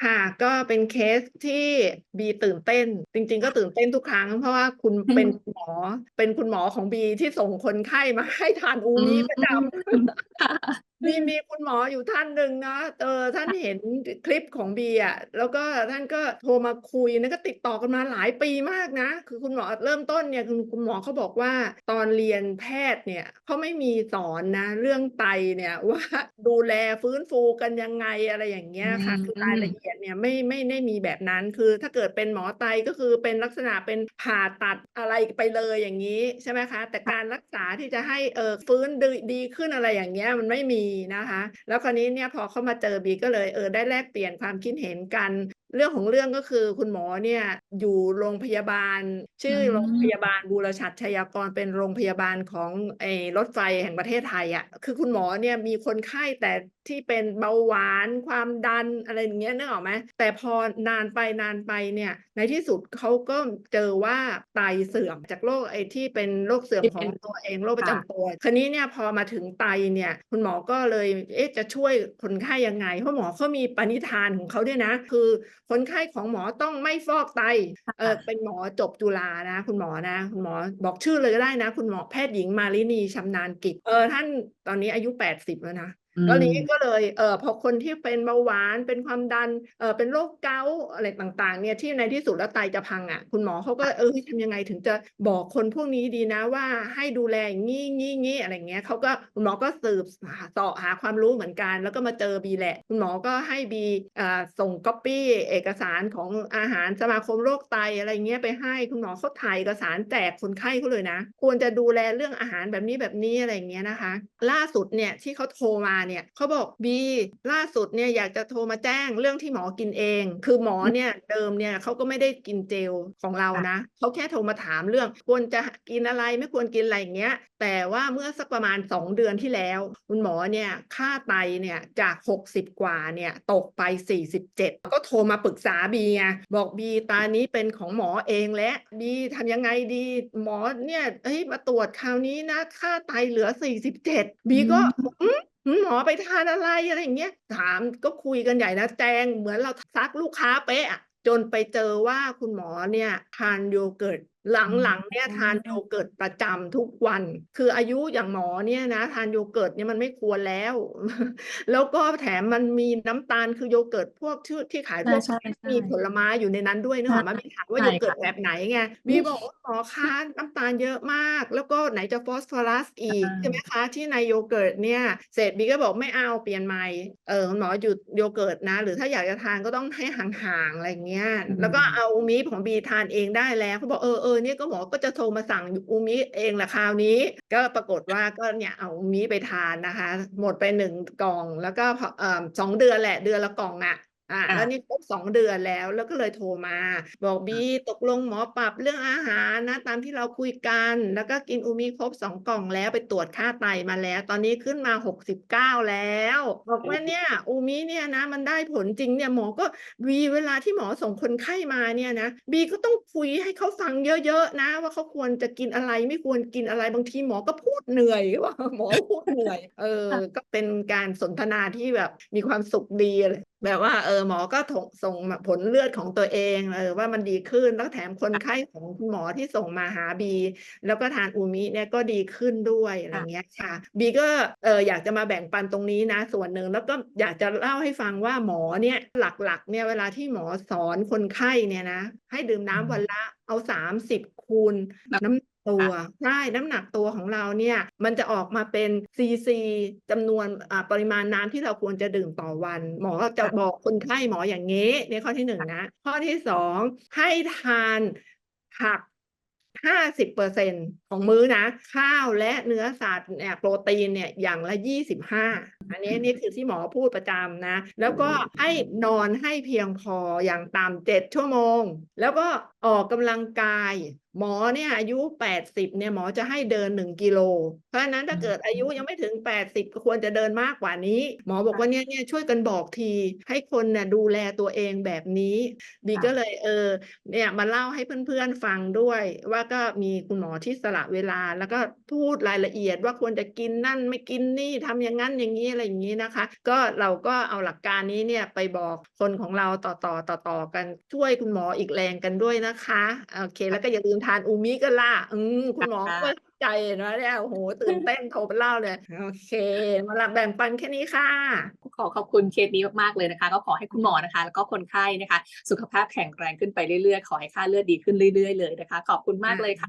ค่ะ ก็เป็นเคสที่บีตื่นเต้น จริง ๆ ก็ตื่นเต้นทุกครั้ง เพราะว่าคุณอืเป็นมหมอ เป็นคุณหมอของบีที่ส่งคนไข้มาให้ทานอูอืมิมประจำค่ะมี มีคุณหมออยู่ท่านหนึ่งนะเออท่านค่ะเห็นคคลิปของบีอะแล้วก็ท่านก็โทรมาคุยแล้วก็ติดต่อกันมาหลายปีมากนะ คือคุณหมอเริ่มต้นเนี่ยคุณคุณหมอเขาบอกว่าตอนเรียนแพทย์เนี่ยเขาไม่มีสอนนะ เรื่องไตเนี่ยว่าดูแลฟื้นฟูกันยังไงอะไรอย่างเงี้อืยค่ะคือรายละมเอียดเนี่ยไม่ไม่ได้มีแบบนั้นคือถ้าเกิดเป็นหมอไตก็คือเป็นลักษณะเป็นผ่าตัดอะไรไปเลยอย่างงี้ใช่ไหมคะ แต่ค่ะการรักษาที่จะให้เอ่อฟื้นดีดีขึ้นอะไรอย่างเงี้ยมันไม่มีนะคะแล้วคราวนี้เนี่ยพอเขามาเจอบีก็เลยเออได้แลกเปลี่ยนความคิดเห็นกัน เรื่องของเรื่องก็คือคุณหมอเนี่ยอยู่โรงพยาบาลชอืื่อโรงพมยาบาลบูรชัดชัยากรเป็นโรงพยาบาลของไอ้รถไฟแห่งประเทศไทยอะคือคุณหมอเนี่ยมีคนไข้แต่ที่เป็นเบาหวานความดันอะไรอย่างเงี้ยนึกออกไหมแต่พอนานไปนานไปเนี่ยในที่สุดเขาก็เจอว่าไตเสื่อมจากโรคไอ้ที่เป็นโรคเสื่อมที่ขเป็องนตัวเองโรคประค่ะจำตัวคราวนี้เนี่ยพอมาถึงไตเนี่ยคุณหมอก็เลยเอ๊ะจะช่วยคนไข้ยังไงเพราะหมอเขามีปณิธานของเขาด้วยนะ คือ คนไข้ของหมอต้องไม่ฟอกไตค่เอ่อะเป็นหมอจบจุฬานะ คุณหมอนะ คุณหมอบอกชื่อเลยก็ได้นะ คุณหมอแพทย์หญิงมาลินีชำนาญกิจ เออท่านตอนนี้อายุ 80 แล้วนะ อืแล้วนี้มก็เลยเอ่อพอคนที่เป็นเบาหวานเป็นความดันเอ่อเป็นโรคเกาต์อะไรต่างๆเนี่ยที่ในที่สุดแล้วไตจะพังอะคุณหมอเขาก็เออทำยังไงถึงจะบอกคนพวกนี้ดีนะว่าให้ดูแลอย่างงี้ๆอะไรเงี้ยเขาก็คุณหมอก็สืบเสาะหาความรู้เหมือนกัน แล้วก็มาเจอบีแหละ คุณหมอก็ให้บีอ่าส่งก๊อบปี้เอกสารของอาหารสมาคมโรคไตอะไรเงี้ยไปให้คุณหมอเขาถ่ายเอกสารแจกคนไข้เขาเลยนะ ควรจะดูแลเรื่องอาหารแบบนี้ๆอะไรอย่างเงี้ยนะคะ ล่าสุดเนี่ยที่เขาโทรมาเนี่ยเขาบอก"บีล่าสุดเนี่ยอยากจะโทรมาแจ้งเรื่องที่หมอกินเอง"คือหมออืมเนี่ยเดิมเนี่ยเขาก็ไม่ได้กินเจลของเราค่ะนะเขาแค่โทรมาถามเรื่อง ควรจะหกินอะไรไม่ควรกินอะไรอย่างเงี้ย แต่ว่าเมื่อสักประมาณ 2 เดือนที่แล้ว คุณหมอเนี่ยค่าไตเนี่ยจาก 60 กว่าเนี่ยตกไป 47 ก็โทรมาปรึกษาบีไงบอก"บีตานี้เป็นของหมอเองแล้วบีทำยังไงดีหมอเนี่ยเฮ้ยมาตรวจคราวนี้นะ ค่าไตเหลือ 47" อืบีก็ม" หมอไปทานอะไร?"อะไรอย่างเงี้ยถามก็คุยกันใหญ่นะแจงเหมือนเราซักลูกค้าเป๊ะจนไปเจอว่าคุณหมอเนี่ยทานโยเกิร์ต หอ๋ลังๆเนี่ยทานโยอเกิร์ตประจำทุกวัน คืออายุอย่างหมอเนี่ยนะทานโยเกิร์ตเนี่ยมันไม่ควรแล้ว แล้วก็แถมมันมีน้ำตาลคือโยเกิร์ตพวกชื่อที่ขายทั่วใช่ไปๆมีผๆลไม้อยู่ในนั้นด้วยนึกใช่ออกไหมบีถามว่าใช่โยเกิคร์่ะตแบบไหนไงอบีุ๊ยบอกว่า"หมอคะน้ำตาลเยอะมาก แล้วก็ไหนจะฟอสฟอรัสอีอกใช่ไหมาคะที่ในโยเกิร์ตเนี่ย"เสร็จบีก็บอก"ไม่เอาเปลี่ยนใหม่เอ่อคุณหมอหยุดโยเกิร์ตนะ หรือถ้าอยากจะทานก็ต้องให้ห่างๆ"อะไรอย่างเงี้ยอืแล้วก็เอมาอูมิของบีทานเองได้แล้วเขาบอก"เอออเนี่ยก็หมอก็จะโทรมาสั่งอูมิเองแหละคราวนี้"ก็ปรากฏว่าก็เนี่ยเอาอูมิไปทานนะคะ หมดไปหนึ่งกล่อง แล้วก็สอเอ่อ2เดือนแหละเดือนละกล่องอะ อาค่แล้วะนี่ครบ2เดือนแล้วแล้วก็เลยโทรมา บอก"บคี่ะตกลงหมอปรับเรื่องอาหารนะ ตามที่เราคุยกัน แล้วก็กินอูมิครบ2กล่องแล้วไปตรวจค่าไตมาแล้ว ตอนนี้ขึ้นมา69แล้ว"บอกว่า"เนี่ยอูมิเนี่ยนะ มันได้ผลจริงเนี่ย"หมอก็"บีเวลาที่หมอส่งคนไข้มาเนี่ยนะบีก็ต้องคุยให้เขาฟังเยอะๆนะ ว่าเขาควรจะกินอะไรไม่ควรกินอะไรบางทีหมอก็พูดเหนื่อย"เขาบอก"หมอพูดเหนื่อย"เออค่ะก็เป็นการสนทนาที่แบบมีความสุขดีอะ แบบว่าเออหมอก็ถงส่งมาผลเลือดของตัวเองเออว่ามันดีขึ้นแล้วแถมคนค่ะไข้ของคุณหมอที่ส่งมาหาบี แล้วก็ทานอูมิเนี่ยก็ดีขึ้นด้วยอะไรค่อะย่างเงี้ยค่ะบีก็เอ่ออยากจะมาแบ่งปันตรงนี้นะส่วนหนึ่งแล้วก็อยากจะเล่าให้ฟังว่าหมอเนี่ยหลักๆเนี่ยเวลาที่หมอสอนคนไข้เนี่ยนะให้ดื่มอืน้ำวัมนละเอา30คูณแบบน้ำ ตัค่วะใช่น้ำหนักตัวของเราเนี่ยมันจะออกมาเป็นซีซีจำนวนอ่าปริมาณน้ำที่เราควรจะดื่มต่อวัน หมอจะค่ะบอกคนไข้หมออย่างงี้นี่ข้อที่1ค่ะนะ ข้อที่2ให้ทานผัก50%ของมื้อนะ ข้าวและเนื้อสัตว์เนี่ยโปรตีนเนี่ยอย่างละ25อันนี้นี่คือที่หมอพูดประจำนะ แล้วก็ให้นอนให้เพียงพออย่างต่ำ7ชั่วโมง แล้วก็ออกกำลังกาย หมอเนี่ยอายุ80เนี่ยหมอจะให้เดิน1กิโล เพราะฉะนั้นอืถ้าเกิดอายุยังมไม่ถึง80ก็ควรจะเดินมากกว่านี้ หมอบอกค่ว่าะ"เนี่ยๆช่วยกันบอกที ให้คนน่ะดูแลตัวเองแบบนี้"บีค่ก็ะเลยเออเนี่ยมาเล่าให้เพื่อนๆฟังด้วย ว่าก็มีคุณหมอที่สละเวลา แล้วก็พูดรายละเอียดว่าควรจะกินนั่นไม่กินนี่ทำอย่างงั้นอย่างงี้อะไรอะไรอย่างงี้นะคะ ก็เราก็เอาหลักการนี้เนี่ยไปบอกคนของเราต่อๆๆๆกันช่วยคุณหมออีกแรงกันด้วยนะคะโอเค แล้วก็อย่าลืมทานอูมิกันล่ะอืมคุณหมอค่ะก็ใจนะเนี่ยโอ้โฮตื่นเต้นโทรไปเล่าเลย โอเค มาละแบ่งปันแค่นี้ค่ะ ขอขอบคุณเคสนี้มาก ๆ เลยนะคะ ก็ขอให้คุณหมอนะคะ แล้วก็คนไข้นะคะ สุขภาพแข็งแรงขึ้นไปเรื่อย ๆ ขอให้ค่าเลือดดีขึ้นเรื่อย ๆ เลยนะคะ ขอบคุณมากเลยค่ะ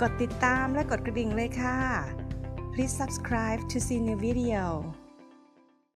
กดติดตามและกดกระดิ่งเลยค่ะ Please subscribe to see new video